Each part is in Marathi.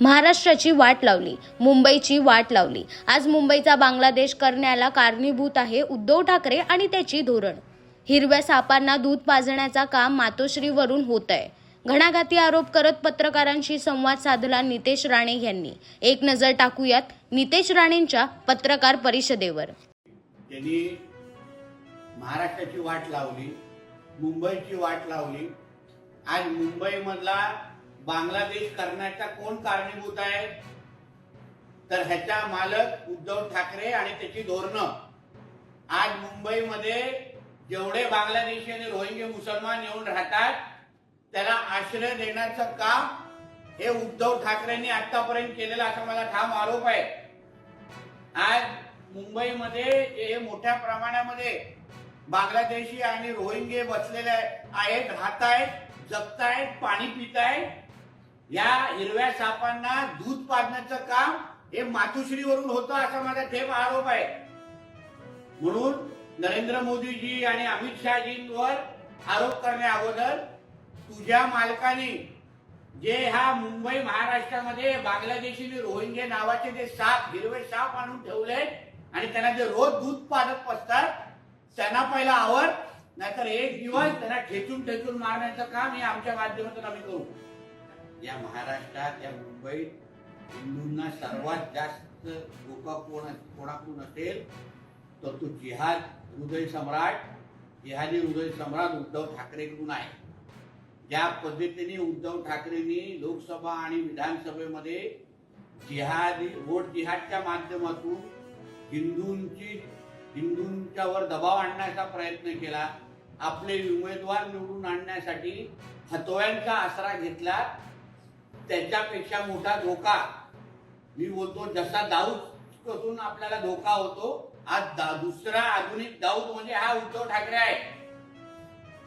महाराष्ट्राची वाट लावली मुंबईची वाट लावली. आज मुंबईचा बांगलादेश करण्याला कारणीभूत आहे उद्धव ठाकरे आणि त्याची धोरण. हिरव्या सापांना दूध पाजण्याचा काम मातोश्रीवरून होत आहे घणाघाती आरोप करत पत्रकारांशी संवाद साधला नितेश राणे यांनी. एक नजर टाकूयात नितेश राणेंच्या पत्रकार परिषदेवर. त्यांनी महाराष्ट्राची वाट लावली मुंबईची वाट लावली. आज मुंबईमधला बांगलादेश करण्याचा कोण कारणीभूत आहे तर ह्याचा मालक उद्धव ठाकरे आणि त्याची धोरणं. आज मुंबईमध्ये जेवढे बांगलादेशी आणि रोहिंगे मुसलमान येऊन राहतात त्याला आश्रय देण्याचं काम हे उद्धव ठाकरेंनी आतापर्यंत केलेलं असा मला ठाम आरोप आहे. आज मुंबईमध्ये हे मोठ्या प्रमाणामध्ये बांगलादेशी आणि रोहिंगे बसलेले आहेत राहत आहेत जगतायत पाणी पितायत या हिरव्या सापांना दूध पाजण्याचं काम हे मातुश्रीवरून होतं असा माझा ठेप आरोप आहे. म्हणून नरेंद्र मोदीजी आणि अमित शहाजींवर आरोप करण्या अगोदर तुझ्या मालकाने जे हा मुंबई महाराष्ट्रामध्ये बांगलादेशी रोहिंगे नावाचे जे साप हिरवे साप आणून ठेवले आणि त्यांना जे रोज दूध पाजत बसतात त्यांना पहिला आवर नाहीतर एक दिवस त्यांना ठेचून ठेचून मारण्याचं काम हे आमच्या माध्यमातून आम्ही करू. या महाराष्ट्रात या मुंबईत हिंदूंना सर्वात जास्त धोका कोण कोणाकडून असेल तर तो जिहाद हृदय सम्राट जिहादी हृदय सम्राट उद्धव ठाकरेकडून आहे. ज्या पद्धतीने उद्धव ठाकरेंनी लोकसभा आणि विधानसभेमध्ये जिहादी वोट जिहादच्या माध्यमातून हिंदूंची हिंदूंच्यावर दबाव आणण्याचा प्रयत्न केला. आपले उमेदवार निवडून आणण्यासाठी हतोयांचा आसरा घेतला. त्याच्यापेक्षा मोठा धोका. मी बोलतो जसा दाऊदपासून आपल्याला धोका होतो आज दा- दुसरा आधुनिक दाऊद म्हणजे हा उद्धव ठाकरे आहे.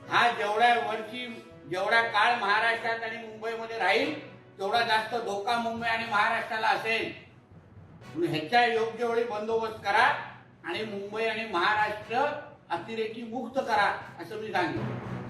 हा जेवढ्या वर्षी जेवढा काळ महाराष्ट्रात आणि मुंबईमध्ये राहील तेवढा जास्त धोका मुंबई आणि महाराष्ट्राला असेल. ह्याच्या योग्य वेळी बंदोबस्त करा आणि मुंबई आणि महाराष्ट्र अतिरेकी मुक्त करा असं मी सांगितलं